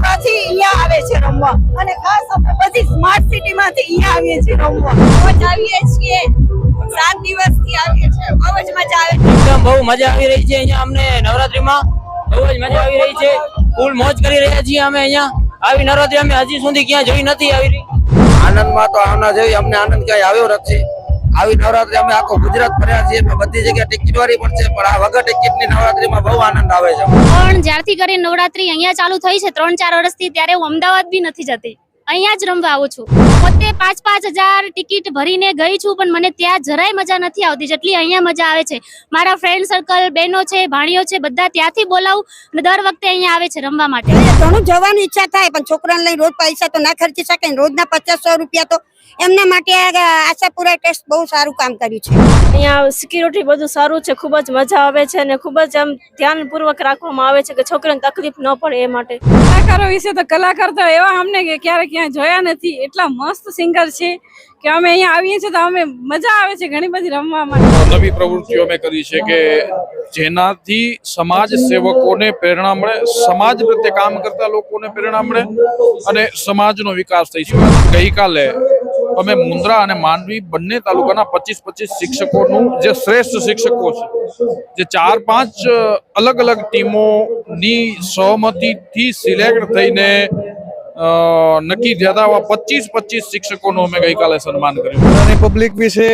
મોટી સિટી માંથી અહીંયા આવે છે રમવા. અને ખાસ અમે બધી સ્માર્ટ સિટી માંથી અહીંયા આવીએ છીએ રમવા. રોજ આવીએ છીએ. સાત દિવસથી આવીએ છીએ. બહુ જ મજા આવે છે. એકદમ બહુ મજા આવી રહી છે અહીંયા અમને નવરાત્રીમાં. બહુ જ મજા આવી રહી છે. ફૂલ મોજ કરી રહ્યા છીએ અમે અહીંયા. આવી નવરાત્રી અમે હજી સુધી ક્યાં જોઈ નથી આવી રહી. આનંદમાં તો આના જેવી અમને આનંદ ક્યાંય આવ્યો નથી. આવી નવરાત્રી અમે આખો ગુજરાત ફર્યા છીએ પણ બધી જગ્યાએ ટિકિટ વાળી પણ છે પણ આ વગર ટિકિટની નવરાત્રીમાં બહુ આનંદ આવે છે. પણ જ્યારથી કરીને નવરાત્રી અહીંયા ચાલુ થઈ છે ત્રણ ચાર વર્ષથી ત્યારે હું અમદાવાદ બી નથી જતી. અહીંયા જ રમવા આવું છું. પોતે પાંચ પાંચ હજાર ટિકિટ ભરીને ગઈ છું પણ મને ત્યાં જરાય મજા નથી આવતી જેટલી અહીંયા મજા આવે છે. મારા ફ્રેન્ડ સર્કલ બહેનો છે ભાણીઓ છે બધા ત્યાંથી બોલાવું અને દર વખતે અહીંયા આવે છે રમવા માટે. ઘણું જવાની ઈચ્છા થાય પણ છોકરાને લઈને રોજ પૈસા તો ના ખર્ચી શકે રોજના પચાસ સો રૂપિયા તો એમના માટે આશાપુરા ટેસ્ટ બહુ સારું કામ કર્યું છે. અહીંયા સિક્યુરિટી બધું સારું છે ખૂબ જ મજા આવે છે અને ખૂબ જ આમ ધ્યાનપૂર્વક રાખવામાં આવે છે કે છોકરાને તકલીફ ન પડે એ માટે. કલાકારો વિશે તો કલાકાર તો એવા અમને કે ક્યારે ક્યાં જોયા નથી. એટલા મસ્ત સિંગર છે કે અમે અહીંયા આવીએ છીએ તો અમે મજા આવે છે ઘણી બધી રમવા માટે. નવી પ્રવૃત્તિઓ અમે કરી છે કે જેનાથી સમાજ સેવકોને પ્રેરણા મળે સમાજ પ્રત્યે કામ કરતા લોકોને પ્રેરણા મળે અને સમાજનો વિકાસ થઈ શકે. ગઈકાલે અમે મુન્દ્રા અને માંડવી બંને તાલુકાના પચીસ પચીસ શિક્ષકોનું જે શ્રેષ્ઠ શિક્ષકો છે, જે ચાર પાંચ અલગ અલગ ટીમોની સહમતિથી સિલેક્ટ થઈને નક્કી થયા હતા. પચીસ પચીસ શિક્ષકોનું અમે ગઈકાલે સન્માન કર્યું. અને પબ્લિક વિશે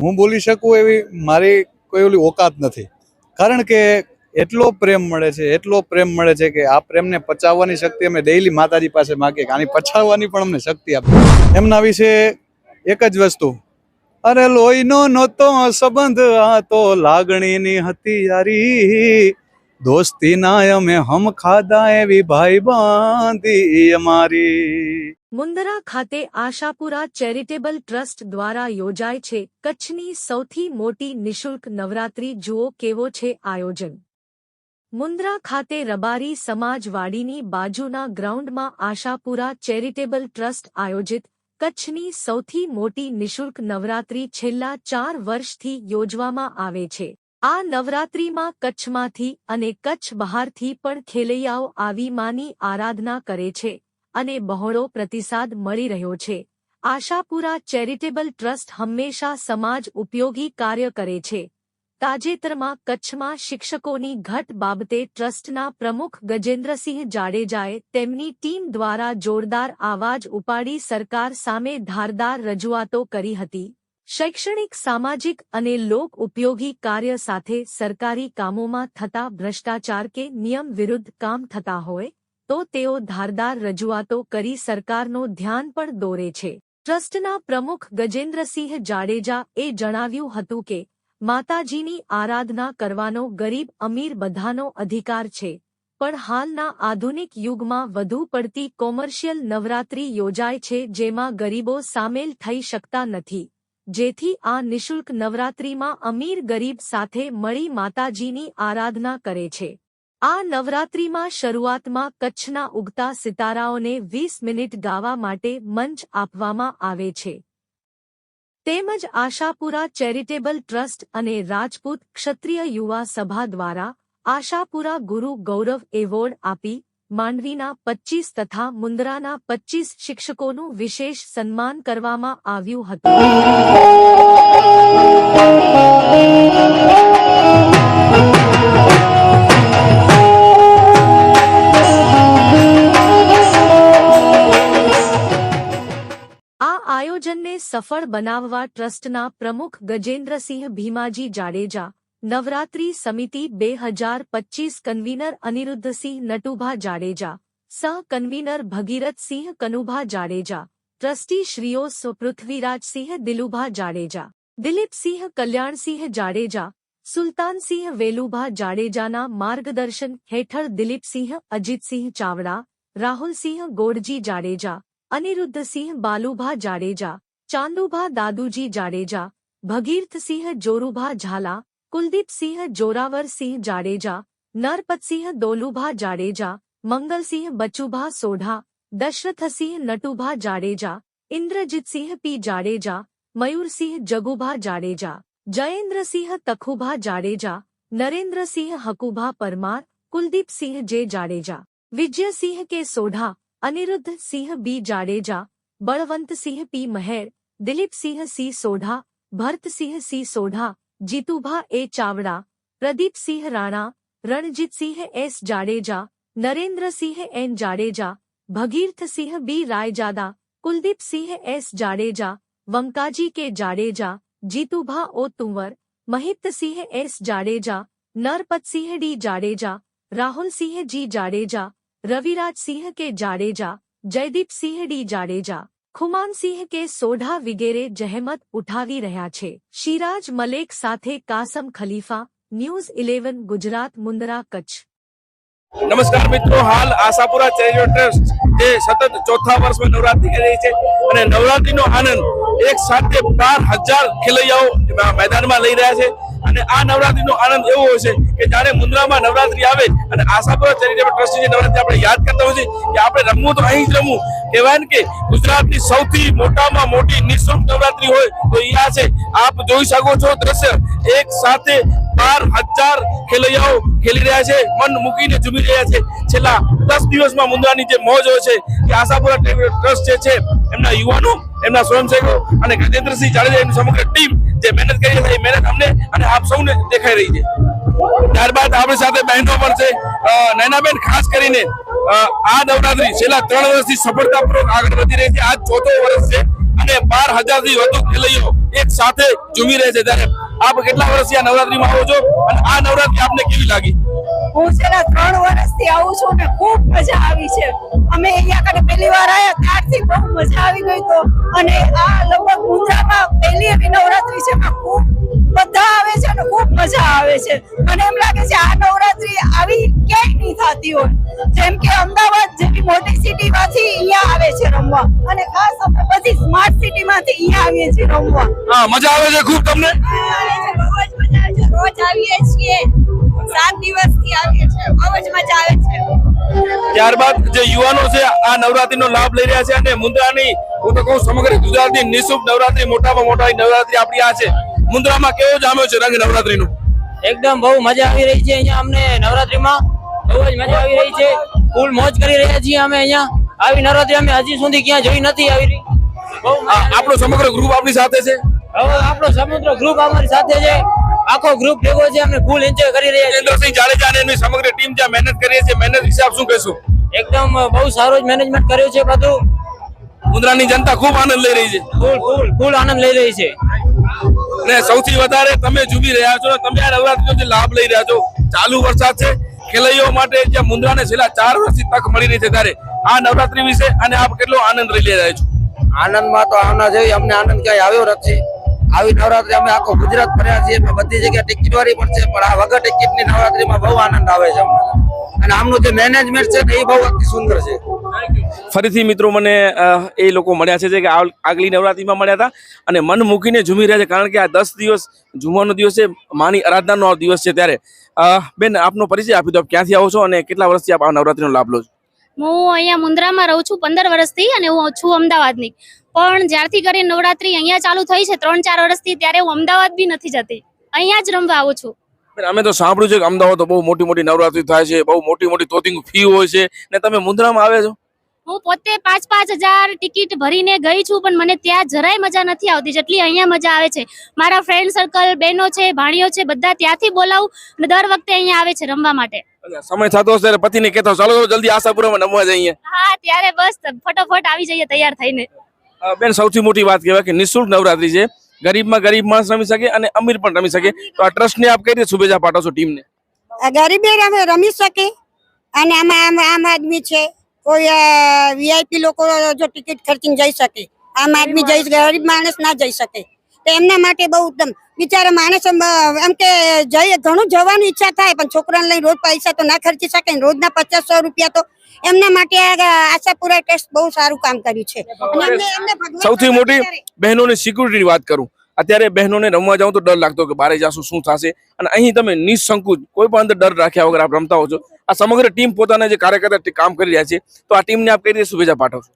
હું બોલી શકું એવી મારી કોઈ ઓલી ઓકાત નથી. કારણ કે એટલો પ્રેમ મળે છે, એટલો પ્રેમ મળે છે કે આ પ્રેમને પચાવવાની શક્તિ અમે ડેઈલી માતાજી પાસે માગીએ કે આની પચાવવાની પણ અમને શક્તિ આપે એમના વિશે એક જ વસ્તુ. અરે લોહીનો નહોતો સંબંધ, આ તો લાગણીની હતી યારી દોસ્તી ના અમે હમ ખાધા એવી ભાઈ બાંધી અમારી. મુંદરા ખાતે આશાપુરા ચેરિટેબલ ટ્રસ્ટ દ્વારા યોજાય છે કચ્છની સૌથી મોટી નિશુલ્ક નવરાત્રી જુઓ કેવો છે આયોજન. મુંદ્રા ખાતે રબારી સમાજવાડીની બાજુના ગ્રાઉન્ડમાં આશાપુરા ચેરિટેબલ ટ્રસ્ટ આયોજિત કચ્છની સૌથી મોટી નિશુલ્ક નવરાત્રી છેલ્લા ચાર વર્ષથી યોજવામાં આવે છે. આ નવરાત્રીમાં કચ્છમાંથી અને કચ્છ બહારથી પણ ખેલૈયાઓ આવી માની આરાધના કરે છે અને બહોળો પ્રતિસાદ મળી રહ્યો છે. આશાપુરા ચેરિટેબલ ટ્રસ્ટ હંમેશા સમાજ ઉપયોગી કાર્ય કરે છે. તાજેતરમાં કચ્છમાં શિક્ષકોની ઘટ બાબતે ટ્રસ્ટના પ્રમુખ ગજેન્દ્રસિંહ જાડેજાએ તેમની ટીમ દ્વારા જોરદાર આવાજ ઉપાડી સરકાર સામે ધારદાર રજૂઆતો કરી હતી. શૈક્ષણિક, સામાજિક અને લોક ઉપયોગી કાર્ય સાથે સરકારી કામોમાં થતા ભ્રષ્ટાચાર કે નિયમ વિરુદ્ધ કામ થતા હોય, તો તેઓ ધારદાર રજૂઆતો કરી સરકારનો ધ્યાન પણ દોરે છે. ટ્રસ્ટના પ્રમુખ ગજેન્દ્રસિંહ જાડેજા એ જણાવ્યું હતું કે માતાજીની આરાધના કરવાનો ગરીબ અમીર બધાનો અધિકાર છે. પણ હાલના આધુનિક યુગમાં વધુ પડતી કોમર્શિયલ નવરાત્રી યોજાય છે જેમાં ગરીબો સામેલ થઈ શકતા નથી. જેથી આ નિશુલ્ક નવરાત્રીમાં અમીર ગરીબ સાથે મળી માતાજીની આરાધના કરે છે. આ નવરાત્રીમાં શરૂઆતમાં કચ્છના ઉગતા સિતારાઓને વીસ મિનિટ ગાવા માટે મંચ આપવામાં આવે છે. તેમજ આશાપુરા ચેરિટેબલ ટ્રસ્ટ અને રાજપૂત ક્ષત્રિય યુવા સભા દ્વારા આશાપુરા ગુરુ ગૌરવ એવોર્ડ આપી માંડવીના પચ્ચીસ તથા મુંદરાના પચ્ચીસ શિક્ષકોનું વિશેષ સન્માન કરવામાં આવ્યું હતું. સફળ બનાવવા ટ્રસ્ટના પ્રમુખ ગજેન્દ્રસિંહ ભીમાજી જાડેજા નવરાત્રી સમિતિ બે હજાર પચ્ચીસ કન્વીનર અનિરુદ્ધસિંહ નટુભા જાડેજા સહ કન્વીનર ભગીરથસિંહ કનુભા જાડેજા ટ્રસ્ટી શ્રીઓ સ પૃથ્વીરાજસિંહ દિલુભા જાડેજા દિલીપસિંહ કલ્યાણસિંહ જાડેજા સુલતાનસિંહ વેલુભા જાડેજાના માર્ગદર્શન હેઠળ Dilipsinh Ajitsinh Chavda Rahulsinh ગોડજી Jadeja Aniruddhsinh બાલુભા Jadeja चांदूभा दादूजी Jadeja, Bhagirath Sinh Jorubha Jhala, Kuldeep Sinh Joravar Sinh Jadeja, Narpat Sinh Dolubha Jadeja, Mangal Sinh Bachubha Sodha, Dashrath Sinh Natubha Jadeja, Indrajeet Sinh P Jadeja, Mayur Sinh Jagubha Jadeja, Jayendra Sinh Takhubha Jadeja, Narendra Sinh Hakubha Parmar, Kuldeep Sinh J Jadeja, Vijay Sinh K Sodha, Anirudh Sinh B Jadeja Balwant Sinh P Maher J Jadeja Vijaysinh K Sodha Anirudh Sinh B Jadeja Balwantsinh P Maher Dilipsinh C Sodha Bharatsinh C Sodha Jitubha A Chavda Pradipsinh Rana Ranjitsinh S Jadeja Narendrasinh N Jadeja Bhagirathsinh B Raijada Kuldeepsinh S Jadeja Vankaji K Jadeja Jitubha O Tunwar Mahipatsinh S Jadeja Narpatsinh D Jadeja Rahulsinh G Jadeja Ravirajsinh K Jadeja Jaydeepsinh D Jadeja Khumansinh K Sodha વિગેરે જહેમત ઉઠાવી રહ્યા છે. શિરાજ મલેક સાથે Kasam Khalifa, news eleven, Gujarat Mundra Kutch. નમસ્કાર મિત્રો, હાલ Ashapura charitable trust જે સતત ચોથા વર્ષમાં નવરાત્રી કરી રહી છે અને નવરાત્રીનો આનંદ એક સાથે બાર હજાર ખેલૈયાઓ મેદાનમાં લઈ રહ્યા છે અને આ નવરાત્રીનો આનંદ એવો હોય છે કે જ્યારે મુન્દ્રામાં નવરાત્રી આવે અને આશાપુરા ચેરિટેબલ ટ્રસ્ટની જે નવરાત્રી આપણે યાદ કરતા હોય છે કે આપણે રમવું તો અહીં જ રમવું. કહેવાય કે ગુજરાતની સૌથી મોટામાં મોટી નિઃશુલ્ક નવરાત્રી હોય તો એ આ છે. આપ જોઈ શકો છો દ્રશ્ય. એક સાથે બાર હજાર ખેલૈયાઓ ખેલી રહ્યા છે, મન મૂકીને ઝૂમી રહ્યા છે. છેલ્લા દસ દિવસમાં મુંદ્રાની જે મોજ હોય છે કે આશાપુરા ટ્રસ્ટ જે છે, એમના યુવાનો, એમના સ્વયંસેવકો અને ગજેન્દ્રસિંહ જાડેજા એમની સમગ્ર ટીમ જે મહેનત કરી છે, એ મહેનત અમને અને આપ સૌને દેખાઈ રહી છે. ત્યારબાદ આપણી સાથે બહેનો પણ છે. નૈનાબેન ખાસ કરીને આ નવરાત્રી છેલ્લા ત્રણ વર્ષથી સફળતાપૂર્વક આગળ વધી રહી છે. આજ ચોથો વર્ષ છે અને બાર હજારથી વધુ ખેલૈયો એક સાથે ઝૂમી રહે છે. ત્યારે આપ કેટલા વર્ષથી આ નવરાત્રીમાં આવો છો અને આ નવરાત્રી આપને કેવી લાગી? હું છેલ્લા ત્રણ વર્ષથી આવું છું ને ખૂબ મજા આવી છે. અમે અહીંયા કને પહેલી વાર આવ્યા ત્યારથી બહુ મજા આવી ગઈ તો. અને આ લગભગ મુંદ્રામાં પહેલી એવી નવરાત્રી છે, એમાં બધા આવે છે અને ખૂબ મજા આવે છે. મને એમ લાગે છે આ નવરાત્રી આવી ક્યાંય નહીં થતી હોય. જેમ કે અમદાવાદ જેવી મોટી સિટીમાંથી અહીંયા આવે છે રમવા. અને ખાસ અમે બધી સ્માર્ટ સિટીમાંથી અહીંયા આવીએ છીએ રમવા. હા મજા આવે છે ખૂબ તમને? રોજ આવીએ છીએ. સાત દિવસથી આવીએ છીએ. બહુ જ મજા આવે છે. ત્યારબાદ જે યુવાનો છે આ નવરાત્રીનો લાભ લઈ રહ્યા છે અને મુન્દ્રાની હું તો કહું સમગ્ર ગુજરાતની નિઃશુલ્ક નવરાત્રી મોટામાં મોટા નવરાત્રી આપણી આ છે. મુન્દ્રામાં કેવો જામ્યો છે રંગ નવરાત્રીનો? એકદમ બહુ મજા આવી રહી છે અહીંયા અમને નવરાત્રીમાં. બહુ જ મજા આવી રહી છે. ફૂલ મોજ કરી રહ્યા છીએ અમે અહીંયા. આવી નવરાત્રી અમે હજી સુધી ક્યાં જોઈ નથી આવી રહી. બહુ આપણો સમગ્ર ગ્રુપ આપણી સાથે છે? હવે આપણો સમગ્ર ગ્રુપ અમારી સાથે છે. આખો ગ્રુપ ભેગો છે. અમે ફૂલ એન્જોય કરી રહ્યા છે ઇન્દ્રસિંહ જાડેજા અને એની સમગ્ર ટીમ જે મહેનત કરી છે. મહેનત વિશે આપ શું કહેશો? એકદમ બહુ સારો જ મેનેજમેન્ટ કર્યું છે બધું. મુન્દ્રાની જનતા ખૂબ આનંદ લઈ રહી છે. ફૂલ ફૂલ ફૂલ આનંદ લઈ રહી છે. અને સૌથી વધારે તમે ઝૂમી રહ્યા છો તમે આ નવરાત્રીનો જે લાભ લઈ રહ્યા છો, ચાલુ વરસાદ છે ખેલૈયાઓ માટે જે મુંદ્રાને છેલ્લા ચાર વર્ષથી તક મળી રહી છે ત્યારે આ નવરાત્રી વિશે અને આપ કેટલો આનંદ લઈ રહ્યા છો? આનંદમાં તો આના જેવી અમને આનંદ ક્યાંય આવ્યો નથી. આવી નવરાત્રી અમે આખો ગુજરાત ફર્યા છીએ બધી જગ્યાએ ટિકિટ વાળી પણ છે, પણ આ વગર ટિકિટની નવરાત્રીમાં બહુ આનંદ આવે છે અમને. અને આમનું જે મેનેજમેન્ટ છે ને એ બહુ અતિ સુંદર છે. ફરીથી મિત્રો મને એ લોકો મળ્યા છે જે કે આગલી નવરાત્રીમાં મળ્યા હતા. અને મન મૂકીને ઝૂમી રહ્યા છે કારણ કે આ દસ દિવસ ઝૂમવાનો દિવસ છે માની આરાધનાનો દિવસ છે ત્યારે. બેન આપનો પરિચય આપી દો આપ ક્યાંથી આવો છો અને કેટલા વર્ષથી આપ આ નવરાત્રિનો લાભ લો છો? હું અહીંયા મુન્દ્રામાં રહું છું પંદર વર્ષથી અને હું છું અમદાવાદની. પણ જ્યારથી કરી નવરાત્રી અહીંયા ચાલુ થઈ છે ત્રણ ચાર વર્ષથી ત્યારે હું અમદાવાદ બી નથી જતી. અહીંયા જ રમવા આવું છું. અમે તો સાંભળ્યું છે કે અમદાવાદ તો બહુ મોટી મોટી નવરાત્રી થાય છે બહુ મોટી મોટી તોતિંગ ફી હોય છે. ને તમે મુન્દ્રામાં આવે છો? હું પોતે પાંચ પાંચ હજાર ટિકિટ ભરીને ગઈ છું પણ મને ત્યાં જરાય મજા નથી આવતી. જેટલી અહીંયા મજા આવે છે. મારા ફ્રેન્ડ સર્કલ બહેનો છે ભાણીઓ છે બધા ત્યાંથી બોલાવું અને દર વખતે અહીંયા આવે છે રમવા માટે. સમય થતો હશે ત્યારે પતિને કહેતો ચાલો ચાલો જલ્દી આશાપુરામાં નમવા જઈએ. હા ત્યારે બસ ફટોફટ આવી જઈએ તૈયાર થઈને. બેન સૌથી મોટી વાત કહેવાય કે નિઃશુલ્ક નવરાત્રી છે. ગરીબમાં ગરીબ માણસ રમી શકે અને અમીર પણ રમી શકે. તો આ ટ્રસ્ટને આપ કઈ રીતે શુભેચ્છા પાઠવશો ટીમને? આ ગરીબે રમે રમી શકે અને આમાં આમ આમ આદમી છે. કોઈ વીઆઈપી લોકો જો ટિકિટ ખર્ચીને જઈ શકે આમ આદમી જઈ ગરીબ માણસ ના જઈ શકે તો એમના માટે બહુ ઉત્તમ. બિચારા માણસ એમ, કે જઈ ઘણું જવાની ઈચ્છા થાય પણ છોકરાને લઈને રોજ પૈસા તો ના ખર્ચી શકે ને રોજના પચાસ સો રૂપિયા તો એમના માટે આશાપુરા ટેસ્ટ બહુ સારું કામ કર્યું છે. સૌથી મોટી બહેનોની સિક્યુરિટી વાત કરું. અત્યારે બહેનોને રમવા જાઉં તો ડર લાગતો કે બારે જાશું શું થશે? અને અહીં તમે નિસંકુચ કોઈ પણ અંદર ડર રાખ્યા વગર આપ રમતા હો છો. આ સમગ્ર ટીમ પોતાના જે કાર્યકર્તા કામ કરી રહ્યા છે તો આ ટીમને આપ કઈ રીતે શુભેચ્છા પાઠવશો?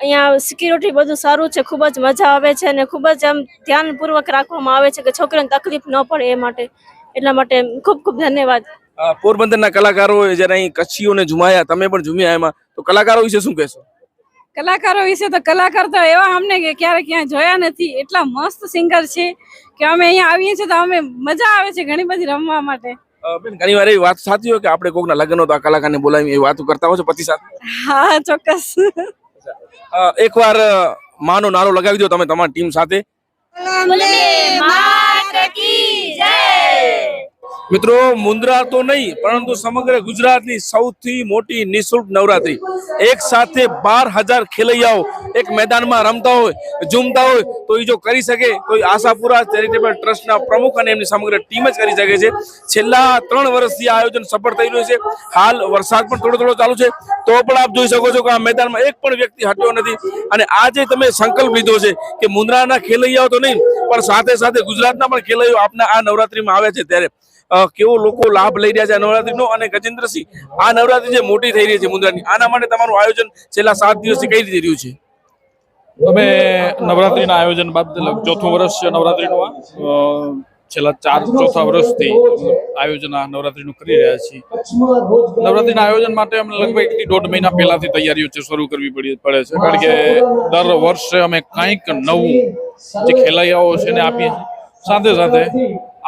અહીંયા સિક્યુરિટી બધું સારું છે ખૂબ જ મજા આવે છે અને ખૂબ જ આમ ધ્યાનપૂર્વક રાખવામાં આવે છે કે છોકરાને તકલીફ ન પડે એ માટે. એટલા માટે ખૂબ ખૂબ ધન્યવાદ. પોરબંદરના કલાકારો જ્યારે અહીં કચ્છીઓને ઝુમાયા તમે પણ ઝુમ્યા એમાં તો કલાકારો વિશે શું કહેશો? કલાકારો વિશે તો કલાકાર તો એવા અમને કે ક્યારે ક્યાંય જોયા નથી. એટલા મસ્ત સિંગર છે કે અમે અહીંયા આવીએ છીએ તો અમે મજા આવે છે ઘણી બધી રમવા માટે. બેન ઘણી વાર એવી વાત સાચી હોય કે આપણે કોકના લગ્ન હોય તો આ કલાકારને બોલાવી એ વાતો કરતા હોય છો પતિ સાથે? હા ચોક્કસ. અ, એકવાર માનો નારો લગાવી દો તમે તમારી ટીમ સાથે. મિત્રો મુન્દ્રા તો નહીં, પરંતુ સમગ્ર ગુજરાતની સૌથી મોટી નિઃશુલ્ક નવરાત્રી. એક સાથે બાર હજાર ખેલૈયાઓ એક મેદાનમાં રમતા હોય, ઝૂમતા હોય, તો એ જો કરી શકે, તો આશાપુરા ચેરિટેબલ ટ્રસ્ટના પ્રમુખ અને એમની સમગ્ર ટીમ જ કરી શકે છે. છેલ્લા ત્રણ વર્ષથી આ આયોજન સફળ થઈ રહ્યું છે. હાલ વરસાદ પણ થોડો થોડો ચાલુ છે. તો પણ આપ જોઈ શકો છો કે આ મેદાનમાં એક પણ વ્યક્તિ હટ્યો નથી. અને આજે તમે સંકલ્પ લીધો છે કે મુન્દ્રાના ખેલૈયાઓ તો નહીં, પણ સાથે સાથે ગુજરાતના પણ ખેલૈયાઓ આપના આ નવરાત્રીમાં આવે છે ત્યારે. કેવો લોકો લાભ લઈ રહ્યા છે નવરાત્રીનો અને ગજેન્દ્રસિંહ, આ નવરાત્રી જે મોટી થઈ રહી છે મુન્દ્રાની આના માટે તમારું આયોજન છેલ્લા સાત દિવસથી કઈ રીતે રહ્યું છે? અમે નવરાત્રીના આયોજન બાદ ચોથું વર્ષ છે નવરાત્રીનું છેલ્લા ચાર, ચોથા વર્ષથી આયોજન આ નવરાત્રીનું કરી રહ્યા છીએ. નવરાત્રીના આયોજન માટે અમે લગભગ એકથી દોઢ મહિના પહેલાથી તૈયારીઓ છે, શરૂ કરવી પડી, પડે છે. કારણ કે દર વર્ષે અમે કંઈક નવું જે ખેલૈયાઓ છે એને આપીએ સાથે સાથે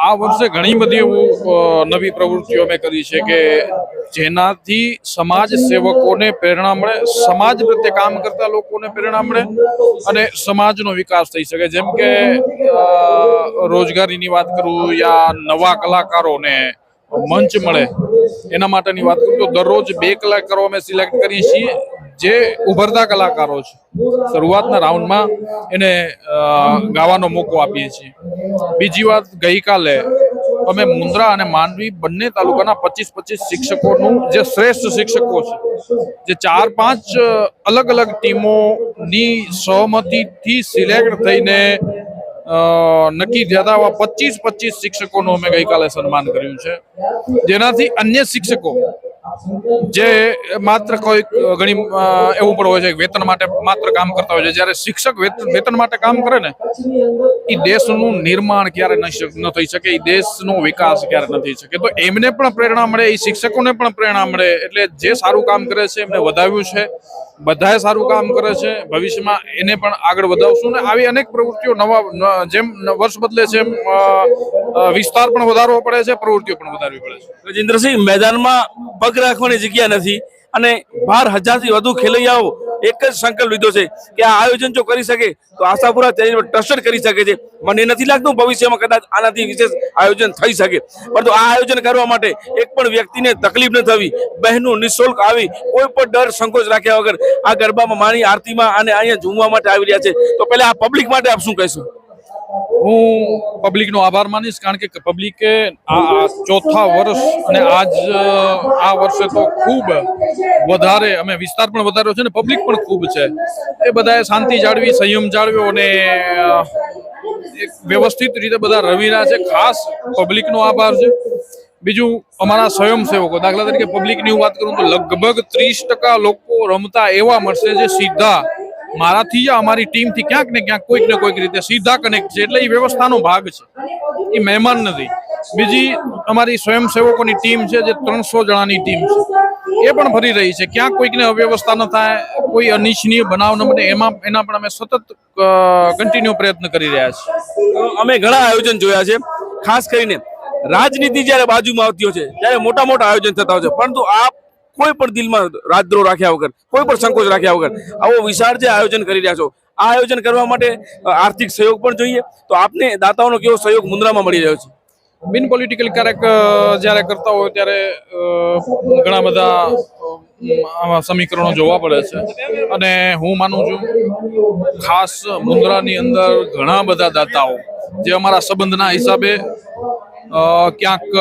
આ વર્ષે ઘણી બધી એવું નવી પ્રવૃત્તિઓ અમે કરી છે કે જેનાથી સમાજ સેવકોને પ્રેરણા મળે, સમાજ પ્રત્યે કામ કરતા લોકોને પ્રેરણા મળે અને સમાજનો વિકાસ થઈ શકે. જેમ કે રોજગારીની વાત કરું યા નવા કલાકારોને મંચ મળે, એના માટેની વાત કરું તો દરરોજ બે કલાકારો અમે સિલેક્ટ કરીએ છીએ. જે ઉભરતા કલાકારો છે. શરૂઆતના રાઉન્ડમાં એને ગાવાનો મોકો આપીએ છીએ. બીજી વાત, ગઈકાલે અમે મુન્દ્રા અને માંડવી બંને તાલુકાના પચીસ પચીસ શિક્ષકોનું જે શ્રેષ્ઠ શિક્ષકો છે, જે ચાર પાંચ અલગ અલગ ટીમોની સહમતીથી સિલેક્ટ થઈને નક્કી થયા હતા આવા પચીસ પચીસ શિક્ષકોનું અમે ગઈકાલે સન્માન કર્યું છે. જેનાથી અન્ય શિક્ષકો જે માત્ર કોઈ ઘણી એવું પણ હોય છે વેતન માટે માત્ર કામ કરતા હોય છે. જ્યારે શિક્ષક વેતન માટે કામ કરે ને એ દેશનું નિર્માણ ક્યારે ન થઈ શકે એ દેશનો વિકાસ ક્યારે ન થઈ શકે. તો એમને પણ પ્રેરણા મળે એ શિક્ષકોને પણ પ્રેરણા મળે. એટલે જે સારું કામ કરે છે, એમને વધાવ્યું છે. બધાએ સારું કામ કરે છે. ભવિષ્યમાં એને પણ આગળ વધાવશું ને આવી અનેક પ્રવૃત્તિઓ નવા જેમ વર્ષ બદલે છે એમ વિસ્તાર પણ વધારવો પડે છે, પ્રવૃત્તિઓ પણ વધારવી પડે છે. ગજેન્દ્રસિંહ મેદાનમાં પગ રાખવાની જગ્યા નથી અને બાર હજારથી વધુ ખેલૈયાઓ એક જ સંકલ્પ લીધો છે કે આ આયોજન જો કરી શકે તો આશાપુરા તેની ટ્રસ્ટ કરી શકે છે. મને નથી લાગતું ભવિષ્યમાં કદાચ આનાથી વિશેષ આયોજન થઈ શકે. પરંતુ આ આયોજન કરવા માટે એક પણ વ્યક્તિને તકલીફ ન થવી બહેનો નિઃશુલ્ક આવી કોઈ પણ ડર સંકોચ રાખ્યા વગર આ ગરબામાં માની આરતીમાં અને અહીંયા ઝૂમવા માટે આવી રહ્યા છે. તો પહેલા આ પબ્લિક માટે આપ શું કહેશો? હું પબ્લિકનો આભાર માનીશ કારણ કે પબ્લિકે આ ચોથા વર્ષ અને આજ આ વર્ષે તો ખૂબ વધારે, અમે વિસ્તાર પણ વધાર્યો છે ને પબ્લિક પણ ખૂબ છે. એ બધાએ શાંતિ જાળવી, સંયમ જાળવ્યો અને વ્યવસ્થિત રીતે બધા રમી છે. ખાસ પબ્લિકનો આભાર છે. બીજું અમારા સ્વયંસેવકો, દાખલા તરીકે પબ્લિકની વાત કરું તો લગભગ ત્રીસ ટકા લોકો રમતા એવા મળશે જે સીધા મારાથી યા અમારી ટીમથી ક્યાંક ને ક્યાંક કોઈક ને કોઈક રીતે સીધા કનેક્ટ છે. એટલે એ વ્યવસ્થાનો ભાગ છે. એ મહેમાન નથી. બીજી અમારી સ્વયંસેવકોની ટીમ છે જે ત્રણસો જણાની ટીમ છે. એ પણ ફરી રહી છે. ક્યાંક કોઈકને અવ્યવસ્થા ન થાય, કોઈ અનિચ્છનીય બનાવ ન બને, એમાં એના પણ અમે સતત કન્ટિન્યુ પ્રયત્ન કરી રહ્યા છીએ. અમે ઘણા આયોજન જોયા છે. ખાસ કરીને રાજનીતિ જ્યારે બાજુમાં આવતી હોય છે, ત્યારે મોટા મોટા આયોજન થતા હોય છે. પરંતુ આપ કોઈ પણ દિલમાં રાજદ્રોહ રાખ્યા વગર, કોઈ પણ સંકોચ રાખ્યા વગર આવો વિશાળ જે આયોજન કરી રહ્યા છો, આ આયોજન કરવા માટે આર્થિક સહયોગ પણ જોઈએ. તો આપને દાતાઓનો કેવો સહયોગ મુન્દ્રામાં મળી રહ્યો છે? બિન પોલિટિકલ ક્યારેક જ્યારે કરતા હોય ત્યારે ઘણા બધા સમીકરણો જોવા પડે છે. અને હું માનું છું, ખાસ મુન્દ્રાની અંદર ઘણા બધા દાતાઓ, જે અમારા સંબંધના હિસાબે ક્યાંક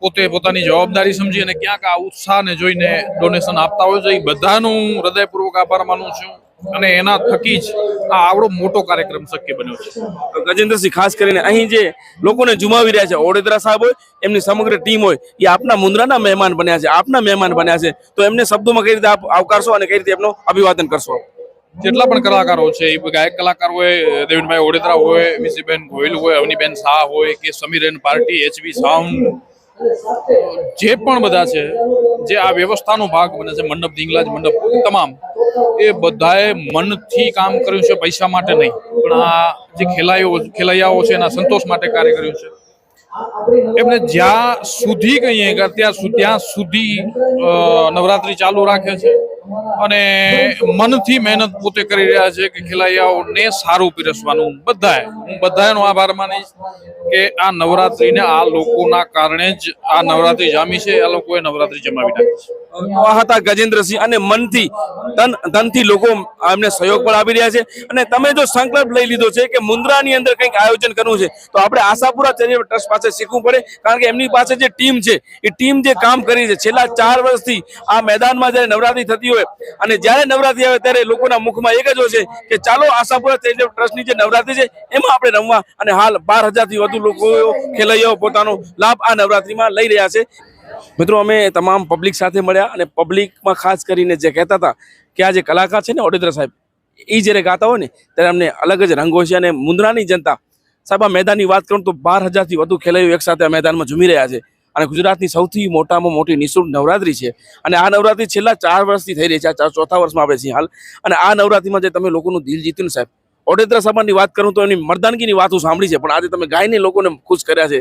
પોતે પોતાની જવાબદારી સમજી અને ક્યાંક આ ઉત્સાહને જોઈને ડોનેશન આપતા હોય છે. એ બધાનું હૃદયપૂર્વક આભાર માનું છું અને એના થકી જ આ આવડો મોટો કાર્યક્રમ શક્ય બન્યો છે. ગજેન્દ્રસિંહ, ખાસ કરીને અહીં જે લોકોને જુમાવી રહ્યા છે, ઓડેદરા સાહેબ હોય, એમની સમગ્ર ટીમ હોય, એ આપના મુન્દ્રાના મહેમાન બન્યા છે, આપના મહેમાન બન્યા છે. તો એમને શબ્દોમાં કઈ રીતે આપ આવકારશો અને કઈ રીતે એમનો અભિવાદન કરશો? જેટલા પણ કલાકારો છે, એ ગાયક કલાકાર હોય, દેવીનભાઈ ઓડેદરા હોય, વિસીબેન ગોહિલ હોય, અવનીબેન શાહ હોય કે સમીરેન પાર્ટી, એચવી સાઉન્ડ જે પણ બધા છે, જે આ વ્યવસ્થાનો ભાગ બને છે, મંડપ ધીંગલાજ મંડપ, તમામ, એ બધાએ મનથી કામ કર્યું છે પૈસા માટે નહીં, પણ આ જે ખેલાયો, ખેલૈયાઓ છે, એના સંતોષ માટે કાર્ય કર્યું છે. એમને જ્યાં સુધી કહીએ કે અત્યાર ત્યાં સુધી નવરાત્રી ચાલુ રાખે છે અને મનથી મહેનત પોતે કરી રહ્યા છે કે ખેલૈયાઓને સારું પીરસવાનું બધાએ. હું બધાનો આભાર માનીશ કે આ નવરાત્રીને આ લોકોના કારણે જ આ નવરાત્રી જામી છે, આ લોકોએ નવરાત્રી જમાવી નાખી છે. ગજેન્દ્રસિંહ અને મનથી તન તનથી લોકો એમને સહયોગ પણ આપી રહ્યા છે. અને તમે જો સંકલ્પ લઈ લીધો છે કે મુન્દ્રાની અંદર કંઈક આયોજન કરવું છે, તો આપણે આશાપુરા ચેરિટેબલ ટ્રસ્ટ પાસે શીખવું પડે. કારણ કે એમની પાસે જે ટીમ છે, એ ટીમ જે કામ કરી છે, છેલ્લા ચાર વર્ષથી આ મેદાનમાં જ્યારે નવરાત્રી થતી હોય. અને જ્યારે નવરાત્રી આવે ત્યારે લોકોના મુખમાં એક જ હોય છે કે ચાલો આશાપુરા ચેરિટેબલ ટ્રસ્ટની જે નવરાત્રી છે, એમાં આપણે રમવા અને હાલ બાર હજારથી વધુ લોકો ખેલૈયાઓ પોતાનો લાભ આ નવરાત્રીમાં લઈ રહ્યા છે. મિત્રો, અમે તમામ પબ્લિક સાથે મળ્યા અને પબ્લિકમાં ખાસ કરીને જે કહેતા હતા કે આ જે કલાકાર છે ને ઓડેદરા સાહેબ એ જ્યારે ગાતા હોય ને, ત્યારે અમને અલગ જ રંગો છે અને મુંદ્રાની જનતા સાહેબ, આ મેદાનની વાત કરું તો બાર હજારથી વધુ ખેલાડીઓ એકસાથે મેદાનમાં ઝૂમી રહ્યા છે. અને ગુજરાતની સૌથી મોટામાં મોટી નિઃશુલ્ક નવરાત્રી છે. અને આ નવરાત્રી છેલ્લા ચાર વર્ષથી થઈ રહી છે. આ ચોથા વર્ષમાં આપણે છીએ હાલ. અને આ નવરાત્રીમાં જે તમે લોકોનું દિલ જીત્યું સાહેબ, ઓડેદરા સાહેબની વાત કરું તો એની મરદાનગીની વાત હું સાંભળી છે. પણ આજે તમે ગાયને લોકોને ખુશ કર્યા છે.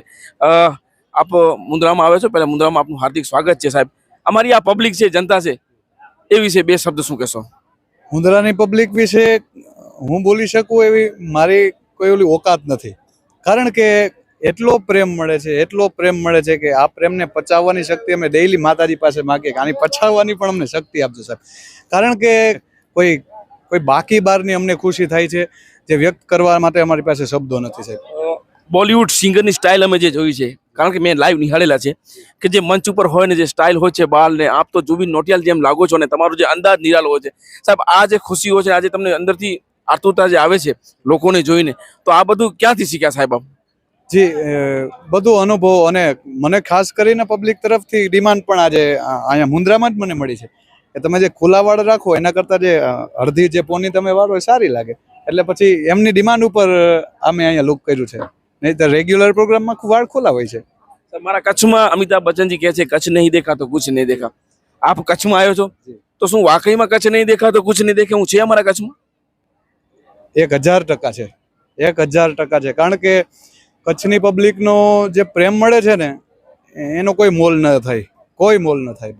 આપ મુંદ્રામાં આવે છો? પહેલાં મુંદ્રામાં આપનું હાર્દિક સ્વાગત છે સાહેબ. અમારી આ પબ્લિક છે, જનતા છે, એ વિશે બે શબ્દ શું કહેશો? મુંદ્રાની પબ્લિક વિશે હું બોલી શકું એવી મારી કોઈ ઓલી ઓકાત નથી. કારણ કે એટલો પ્રેમ મળે છે, એટલો પ્રેમ મળે છે કે આ પ્રેમને પચાવવાની શક્તિ અમે ડેઈલી માતાજી પાસે માગીએ કે આની પચાવવાની પણ અમને શક્તિ આપજો સાહેબ. કારણ કે કોઈ કોઈ બાકી બારની અમને ખુશી થાય છે જે વ્યક્ત કરવા માટે અમારી પાસે શબ્દો નથી સાહેબ. બોલિવૂડ સિંગરની સ્ટાઇલ અમે જે જોઈ છે, કારણ કે મેં લાઈવ નિહાળેલા છે, કે જે મંચ ઉપર હોય ને જે સ્ટાઇલ હોય છે બાલ ને આપ તો જુબીન નોટિયાલ જેમ લાગો છો ને તમારો જે અંદાજ નિરાલો હોય છે. સાહેબ, આ જે ખુશીઓ છે આજે તમને અંદરથી આતુરતા જે આવે છે લોકોને જોઈને, તો આ બધું ક્યાંથી શીખ્યા સાહેબ આપ? જી બધું અનુભવ અને મને ખાસ કરીને પબ્લિક તરફથી ડિમાન્ડ પણ આજે અહીંયા મુન્દ્રામાં જ મને મળી છે. કે તમે જે ખુલ્લા વાળ રાખો એના કરતાં જે અડધી જે પોની તમે વાળો એ સારી લાગે. એટલે પછી એમની ડિમાન્ડ ઉપર અમે અહીંયા લુક કર્યું છે. નહીં તો રેગ્યુલર પ્રોગ્રામમાં વાળ ખુલ્લા હોય છે. મારા કચ્છમાં અમિતાભ બચ્ચનજી કહે છે કચ્છ નહીં દેખા તો કુછ નહીં દેખા આપ કચ્છમાં આવ્યો છો? તો શું વાકઈમાં કચ્છ નહીં દેખા તો કુછ નહીં દેખે? હું છે અમારા કચ્છમાં? એક હજાર ટકા છે. એક હજાર ટકા છે. કારણ કે કચ્છની પબ્લિકનો જે પ્રેમ મળે છે ને, એનો કોઈ મોલ ન થાય. કોઈ મોલ ન થાય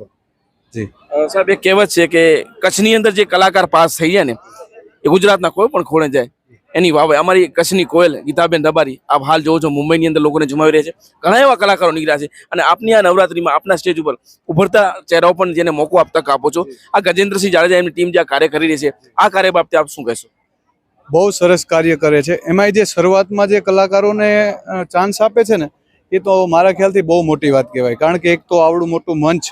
જી. સાહેબ, એક કહેવત છે કે કચ્છની અંદર જે કલાકાર પાસ થઈ ને, એ ગુજરાતના કોઈ પણ ખૂણે જાય, એની વાવે. અમારી કચ્છની કોયલ, ગીતાબેન રબારી આપ હાલ જોવો છો, મુંબઈની અંદર લોકોને જમાવી રહ્યા છે. ઘણા એવા કલાકારો નીકળ્યા છે અને આપની આ નવરાત્રીમાં, આપના સ્ટેજ ઉપર ઉભરતા ચહેરાઓ પણ જેને મોકો આપ તક આપો છો. આ ગજેન્દ્રસિંહ જાડેજા એમની ટીમ જે આ કાર્ય કરી રહી છે, આ કાર્ય બાબતે આપ શું કહેશો? બહુ સરસ કાર્ય કરે છે. એમાંય જે શરૂઆતમાં જે કલાકારોને ચાન્સ આપે છે ને, એ તો મારા ખ્યાલથી બહુ મોટી વાત કહેવાય. કારણ કે એક તો આવડું મોટું મંચ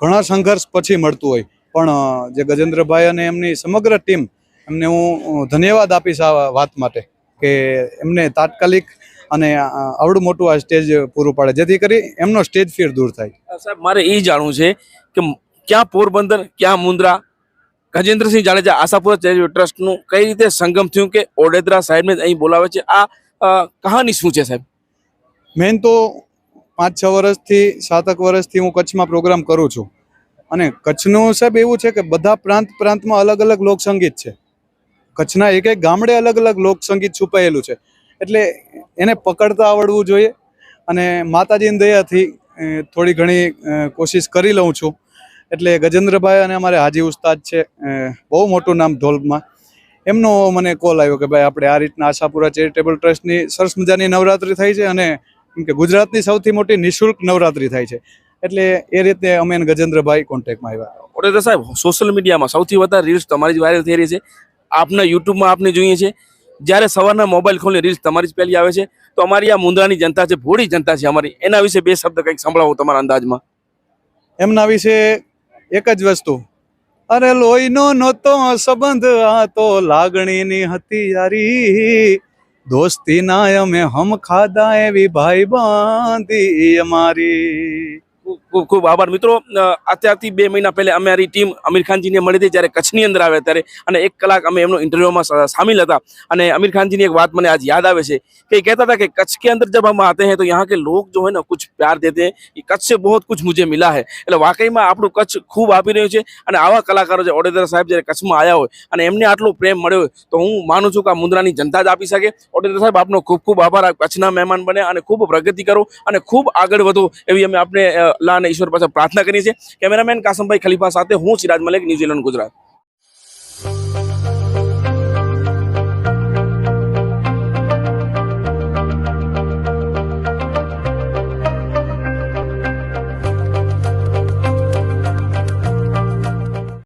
ઘણા સંઘર્ષ પછી મળતું હોય. પણ જે ગજેન્દ્રભાઈ અને એમની સમગ્ર ટીમ, એમને હું ધન્યવાદ આપીશ આ વાત માટે કે એમને તાત્કાલિક અને આવડું મોટું આ સ્ટેજ પૂરું પાડે. જેથી કરી એમનો સ્ટેજ ફેર દૂર થાય. સાહેબ, મારે એ જાણવું છે કે ક્યાં પોરબંદર, ક્યાં મુન્દ્રા ગજેન્દ્રસિંહ જાડેજા આશાપુરા ચેરિટેબલ ટ્રસ્ટનું કઈ રીતે સંગમ થયું કે ઓડેદરા સાહેબને અહીં બોલાવે છે? આ કહાની શું છે સાહેબ? મેન તો પાંચ, છ વર્ષથી સાતક વર્ષથી હું કચ્છમાં પ્રોગ્રામ કરું છું. અને કચ્છનું સાહેબ એવું છે કે બધા પ્રાંત પ્રાંતમાં અલગ અલગ લોકસંગીત છે. કચ્છના એક એક ગામડે અલગ અલગ લોકસંગીત છુપાયેલું છે. એટલે એને પકડતા આવડવું જોઈએ. અને માતાજીની દયાથી થોડી ઘણી કોશિશ કરી લઉં છું. એટલે ગજેન્દ્રભાઈ અને અમારે હાજી ઉસ્તાદ છે બહુ મોટું નામ ધોલમાં એમનો મને કોલ આવ્યો કે ભાઈ આપણે આ રીતના આશાપુરા ચેરિટેબલ ટ્રસ્ટની સરસ મજાની નવરાત્રી થાય છે અને કેમ કે ગુજરાતની સૌથી મોટી નિઃશુલ્ક નવરાત્રી થાય છે. એટલે એ રીતે અમે ગજેન્દ્રભાઈ કોન્ટેક્ટમાં આવ્યા. ઓડેદર સાહેબ સોશિયલ મીડિયામાં સૌથી વધારે રીલ્સ તમારી જ વાયરલ થઈ રહી છે. આપના યુટ્યુબમાં આપને જોઈએ છે. જ્યારે સવારના મોબાઈલ ખોલીને રીલ્સ તમારી જ પહેલી આવે છે. તો અમારી આ મુંદ્રાની જનતા છે ભોળી જનતા છે અમારી. એના વિશે બે શબ્દ કંઈક સંભળાવો તમારા અંદાજમાં. એમના વિશે એક જ વસ્તુ. અરે લોહીનો નહોતો સંબંધ, આ તો લાગણીની હતી યારી દોસ્તી ના અમે હમ ખાધા એવી ભાઈ બાંધી અમારી. ખૂબ ખૂબ આભાર. મિત્રો અત્યારથી બે મહિના પહેલા અમારી ટીમ અમીર ખાનજીને મળી હતી, જ્યારે કચ્છની અંદર આવ્યા ત્યારે અને એક કલાક અમે એમનો ઇન્ટરવ્યૂમાં સામેલ હતા. અને અમીર ખાનજીની એક વાત મને આજ યાદ આવે છે કે કહેતા હતા કે કચ્છ કે અંદર જબ હમ આતે હૈ, તો યહાં કે લોગ જો હૈ કુછ પ્યાર દેતે કચ્છ સે બહુ કુછ મુજે મિલા હૈ. એટલે વાકઈમાં આપણું કચ્છ ખૂબ આપી રહ્યું છે અને આવા કલાકારો જે ઓડેદર સાહેબ જ્યારે કચ્છમાં આવ્યા હોય અને એમને આટલો પ્રેમ મળ્યો હોય, તો હું માનું છું કે આ મુદ્રાની જનતા જ આપી શકે. ઓડેદર સાહેબ, આપનો ખૂબ ખૂબ આભાર. કચ્છના મહેમાન બને અને ખૂબ પ્રગતિ કરો અને ખૂબ આગળ વધો એવી અમે આપણે અલ્લાહ અને ઈશ્વર પાસે પ્રાર્થના કરીએ છીએ કેમેરામેન કાસમભાઈ ખલીફા સાથે હું સિરાજ મલિક ન્યૂઝીલેન્ડ ગુજરાત.